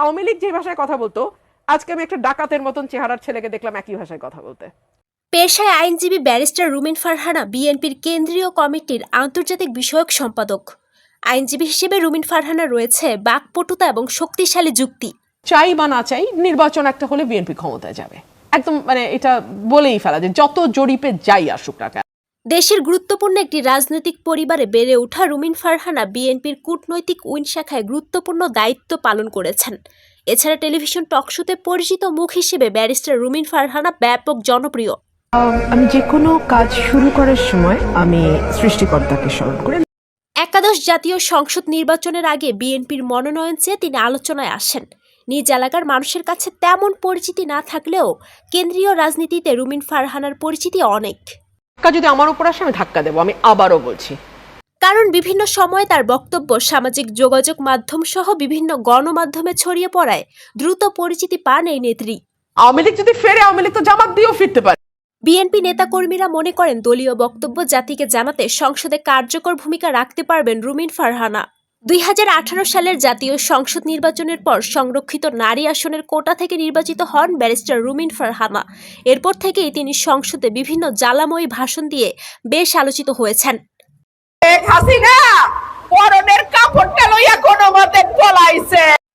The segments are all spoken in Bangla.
আওয়ামী লীগ যে ভাষায় কথা বলতো আজকে আমি একটা ডাকাতের মতন চেহারার ছেলেকে দেখলাম একই ভাষায় কথা বলতে। পেশায় আইনজীবী ব্যারিস্টার রুমিন ফারহানা বিএনপির কেন্দ্রীয় কমিটির আন্তর্জাতিক বিষয়ক সম্পাদক। আইনজীবী হিসেবে রুমিন ফারহানা রয়েছে বাকপটুতা এবং শক্তিশালী যুক্তি। চাই বা না চাই নির্বাচন একটা হলে বিএনপি ক্ষমতায় যাবে। একদম মানে এটা বলেই ফেলা যে যত জরিপে যাই আসুক না কেন দেশের গুরুত্বপূর্ণ একটি রাজনৈতিক পরিবারে বেড়ে ওঠা রুমিন ফারহানা বিএনপির কূটনৈতিক উইন শাখায় গুরুত্বপূর্ণ দায়িত্ব পালন করেছেন। এছাড়া টেলিভিশন টকশোতে পরিচিত মুখ হিসেবে ব্যারিস্টার রুমিন ফারহানা ব্যাপক জনপ্রিয়। আমি যে কোনো কাজ শুরু করার সময় আমি সৃষ্টিকর্তাকে স্মরণ করে। একাদশ জাতীয় সংসদ নির্বাচনের আগে বিএনপির মনোনয়ন চেয়ে তিনি আলোচনায় আসেন। নিজ এলাকার মানুষের কাছে তেমন পরিচিতি না থাকলেও কেন্দ্রীয় রাজনীতিতে রুমিন ফারহানার পরিচিতি অনেক। ধাক্কা যদি আমার উপর আসে আমি ধাক্কা দেবো। আমি আবারও বলছি। কারণ বিভিন্ন সময়ে তার বক্তব্য সামাজিক যোগাযোগ মাধ্যম সহ বিভিন্ন গণমাধ্যমে ছড়িয়ে পড়ায় দ্রুত পরিচিতি পান এই নেত্রী। আওয়ামী লীগ যদি ফেরে আওয়ামী লীগ তো জামাত দিয়েও ফিরতে পারে। বিএনপি নেতাকর্মীরা মনে করেন দলীয় বক্তব্য জাতিকে জানাতে সংসদে কার্যকর ভূমিকা রাখতে পারবেন রুমিন ফারহানা। দুই হাজার আঠারো সালের জাতীয় সংসদ নির্বাচনের পর সংরক্ষিত নারী আসনের কোটা থেকে নির্বাচিত হন ব্যারিস্টার রুমিন ফারহানা এরপর থেকেই তিনি সংসদে বিভিন্ন জ্বালাময়ী ভাষণ দিয়ে বেশ আলোচিত হয়েছেন।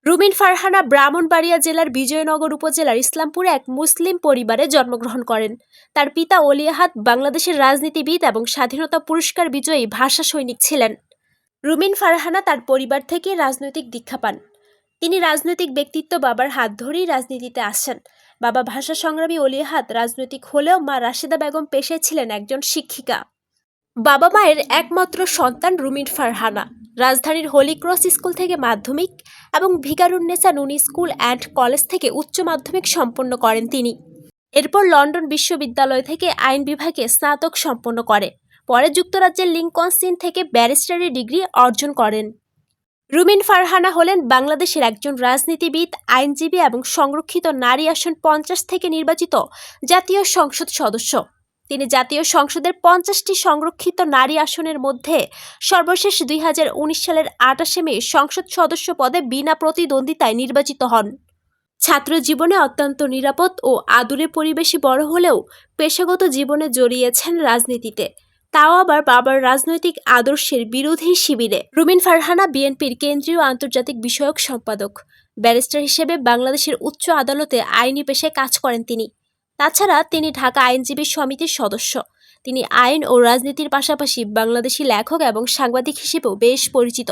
রুমিন ফারহানা ব্রাহ্মণবাড়িয়া জেলার বিজয়নগর উপজেলার ইসলামপুরে এক মুসলিম পরিবারে জন্মগ্রহণ করেন। তার পিতা অলিয়াহাত বাংলাদেশের রাজনীতিবিদ এবং স্বাধীনতা পুরস্কার বিজয়ী ভাষা সৈনিক ছিলেন। রুমিন ফারহানা তার পরিবার থেকে রাজনৈতিক দীক্ষা পান। তিনি রাজনৈতিক ব্যক্তিত্ব বাবার হাত ধরেই রাজনীতিতে আসেন বাবা ভাষা সংগ্রামী অলিয়াহাত রাজনৈতিক হলেও মা রাশেদা বেগম পেশায় ছিলেন একজন শিক্ষিকা। বাবা মায়ের একমাত্র সন্তান রুমিন ফারহানা। রাজধানীর হোলি ক্রস স্কুল থেকে মাধ্যমিক এবং ভিকারুন্নেসা নুনি স্কুল অ্যান্ড কলেজ থেকে উচ্চ মাধ্যমিক সম্পন্ন করেন তিনি। এরপর লন্ডন বিশ্ববিদ্যালয় থেকে আইন বিভাগে স্নাতক সম্পন্ন করে। পরে যুক্তরাজ্যের লিঙ্কনসিন থেকে ব্যারিস্টারি ডিগ্রি অর্জন করেন। রুমিন ফারহানা হলেন বাংলাদেশের একজন রাজনীতিবিদ, আইনজীবী এবং সংরক্ষিত নারী আসন পঞ্চাশ থেকে নির্বাচিত জাতীয় সংসদ সদস্য। তিনি জাতীয় সংসদের পঞ্চাশটি সংরক্ষিত নারী আসনের মধ্যে সর্বশেষ দুই হাজার উনিশ সালের আটাশে মে সংসদ সদস্য পদে বিনা প্রতিদ্বন্দ্বিতায় নির্বাচিত হন। ছাত্র জীবনে অত্যন্ত নিরাপদ ও আদুরে পরিবেশে বড় হলেও পেশাগত জীবনে জড়িয়েছেন রাজনীতিতে। তাও আবার বাবার রাজনৈতিক আদর্শের বিরোধী শিবিরে। রুমিন ফারহানা, বিএনপির কেন্দ্রীয় আন্তর্জাতিক বিষয়ক সম্পাদক। ব্যারিস্টার হিসেবে বাংলাদেশের উচ্চ আদালতে আইনি পেশায় কাজ করেন তিনি। তাছাড়া তিনি ঢাকা আইনজীবী সমিতির সদস্য। তিনি আইন ও রাজনীতির পাশাপাশি বাংলাদেশি লেখক এবং সাংবাদিক হিসেবেও বেশ পরিচিত।